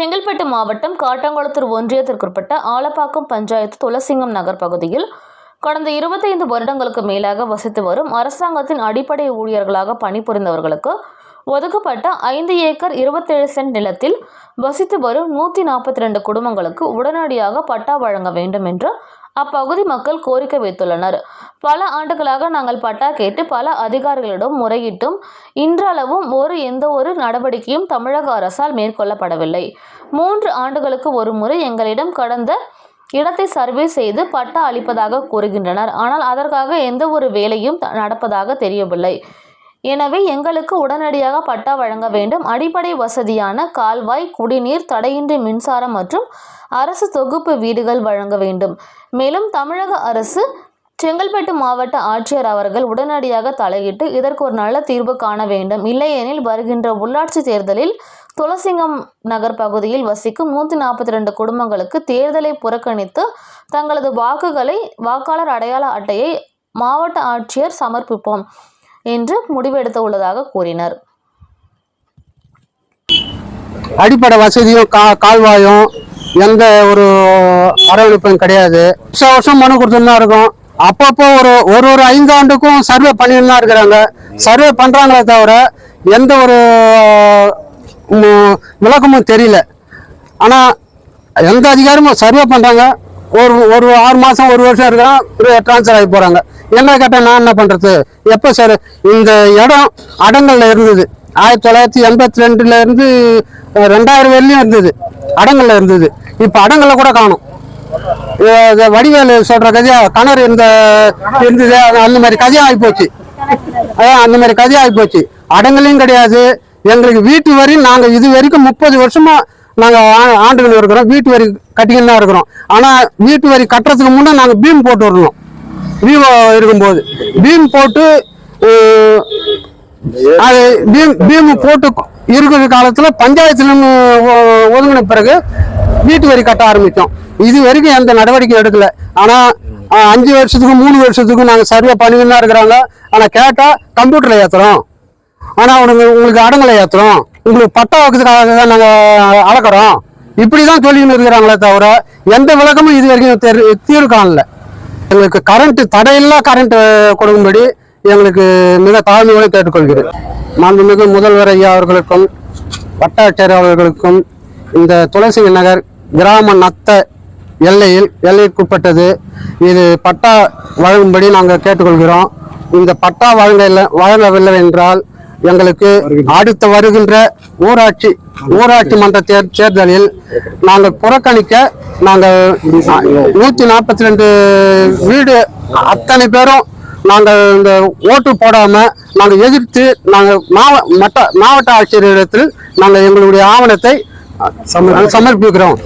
செங்கல்பட்டு மாவட்டம் காட்டாங்குளத்தூர் ஒன்றியத்திற்குட்பட்ட ஆலப்பாக்கம் பஞ்சாயத்து துளசிங்கம் நகர் பகுதியில் கடந்த இருபத்தைந்து வருடங்களுக்கு மேலாக வசித்து வரும் அரசாங்கத்தின் அடிப்படை ஊழியர்களாக பணிபுரிந்தவர்களுக்கு ஒதுக்கப்பட்ட ஐந்து ஏக்கர் இருபத்தேழு சென்ட் நிலத்தில் வசித்து வரும் நூற்றி நாற்பத்தி ரெண்டு குடும்பங்களுக்கு உடனடியாக பட்டா வழங்க வேண்டும் என்று அப்பகுதி மக்கள் கோரிக்கை வைத்துள்ளனர். பல ஆண்டுகளாக நாங்கள் பட்டா கேட்டு பல அதிகாரிகளிடம் முறையிட்டும் இன்றளவும் ஒரு எந்த ஒரு நடவடிக்கையும் தமிழக அரசால் மேற்கொள்ளப்படவில்லை. மூன்று ஆண்டுகளுக்கு ஒரு முறை எங்களிடம் கடந்த இடத்தை சர்வே செய்து பட்டா அளிப்பதாக கூறுகின்றனர். ஆனால் அதற்காக எந்த ஒரு வேலையும் நடப்பதாக தெரியவில்லை. எனவே எங்களுக்கு உடனடியாக பட்டா வழங்க வேண்டும். அடிப்படை வசதியான கால்வாய் குடிநீர் தடையின்றி மின்சாரம் மற்றும் அரசு தொகுப்பு வீடுகள் வழங்க வேண்டும். மேலும் தமிழக அரசு செங்கல்பட்டு மாவட்ட ஆட்சியர் அவர்கள் உடனடியாக தலையிட்டு இதற்கு ஒரு நல்ல தீர்வு காண வேண்டும். இல்லையெனில் வருகின்ற உள்ளாட்சி தேர்தலில் துளசிங்கம் நகர் பகுதியில் வசிக்கும் நூற்றி நாற்பத்தி ரெண்டு குடும்பங்களுக்கு தேர்தலை புறக்கணித்து தங்களது வாக்குகளை வாக்காளர் அடையாள அட்டையை மாவட்ட ஆட்சியர் சமர்ப்பிப்போம். என்று முடிவெடுத்து உள்ளதாக கூறினர். அடிப்படை வசதியும் கா கால்வாயும் எந்த ஒரு அரவணைப்பும் கிடையாது. வருஷம் வருஷம் மனு கொடுத்துட்டு தான் இருக்கும். அப்பப்போ ஒரு ஒரு ஒரு ஐந்து ஆண்டுக்கும் சர்வே பண்ணிட்டு தான் இருக்கிறாங்க. சர்வே பண்றாங்களே தவிர எந்த ஒரு விளக்கமும் தெரியல. ஆனா எந்த அதிகாரமும் சர்வே பண்றாங்க. ஒரு ஒரு ஆறு மாதம் ஒரு வருஷம் இருக்கிறான் ட்ரான்ஸ்ஃபர் ஆகி போகிறாங்க என்ன கேட்டால் நான் என்ன பண்ணுறது எப்போ சார்? இந்த இடம் அடங்கலில் இருந்தது. ஆயிரத்தி தொள்ளாயிரத்தி எண்பத்தி ரெண்டுலேருந்து ரெண்டாயிரம் வரையிலும் இருந்தது. அடங்கல்ல இருந்தது. இப்போ அடங்கலை கூட காணும். இது வடிவேலு கதையாக கதையா கிணறு இந்த இருந்தது அந்த மாதிரி கதையாக ஆகிப்போச்சு அதான் அந்த மாதிரி கதையாக ஆகிப்போச்சு அடங்கலையும் கிடையாது. எங்களுக்கு வீட்டு வரையும் நாங்கள் இது வரைக்கும் முப்பது வருஷமாக நாங்கள் ஆண்டுகள் இருக்கிறோம் வீட்டு வரி கட்டிக்கின்னு தான் இருக்கிறோம். ஆனால் வீட்டு வரி கட்டுறதுக்கு முன்னே நாங்கள் பீம் போட்டு வரணும் விவோ இருக்கும்போது. பீம் போட்டு அது பீம் பீம் போட்டு இருக்கிற காலத்தில் பஞ்சாயத்துல ஒதுங்கின பிறகு வீட்டு வரி கட்ட ஆரம்பித்தோம். இது வரைக்கும் எந்த நடவடிக்கையும் எடுக்கல. ஆனால் அஞ்சு வருஷத்துக்கு மூணு வருஷத்துக்கு நாங்கள் சர்வே பண்ணிக்கிட்டு தான் இருக்கிறாங்க. ஆனால் கேட்டால் கம்ப்யூட்டரில் ஏற்றுறோம் ஆனால் உனக்கு உங்களுக்கு அடங்கலை ஏற்றுறோம் உங்களுக்கு பட்டா வைக்கிறதுக்காக தான் அடக்கிறோம் இப்படி தான் சொல்லின்னு இருக்கிறாங்களே தவிர எந்த விளக்கமும் இது வரைக்கும் தெரி- தீர்வு காணல. எங்களுக்கு கரண்ட்டு தடையில்லா கரண்ட்டு கொடுக்கும்படி எங்களுக்கு மிக தாழ்மையோடு கேட்டுக்கொள்கிறேன். மாண்புமிகு முதல்வர் ஐயா அவர்களுக்கும் வட்டாட்சியர் அவர்களுக்கும் இந்த துளசி நகர் கிராம நத்த எல்லையில் எல்லைக்குட்பட்டது. இது பட்டா வழங்கும்படி நாங்கள் கேட்டுக்கொள்கிறோம். இந்த பட்டா வழங்க வழங்கவில்லை என்றால் எங்களுக்கு அடுத்து வருகின்ற ஊராட்சி ஊராட்சி மன்ற தேர் தேர்தலில் நாங்கள் புறக்கணிக்க நாங்கள் நூற்றி நாற்பத்தி ரெண்டு வீடு அத்தனை பேரும் நாங்கள் இந்த ஓட்டு போடாம நாங்கள் எதிர்த்து நாங்கள் மாவ மட்ட மாவட்ட ஆட்சியரிடத்தில் நாங்கள் எங்களுடைய ஆவணத்தை சமர்ப்பிக்கிறோம்.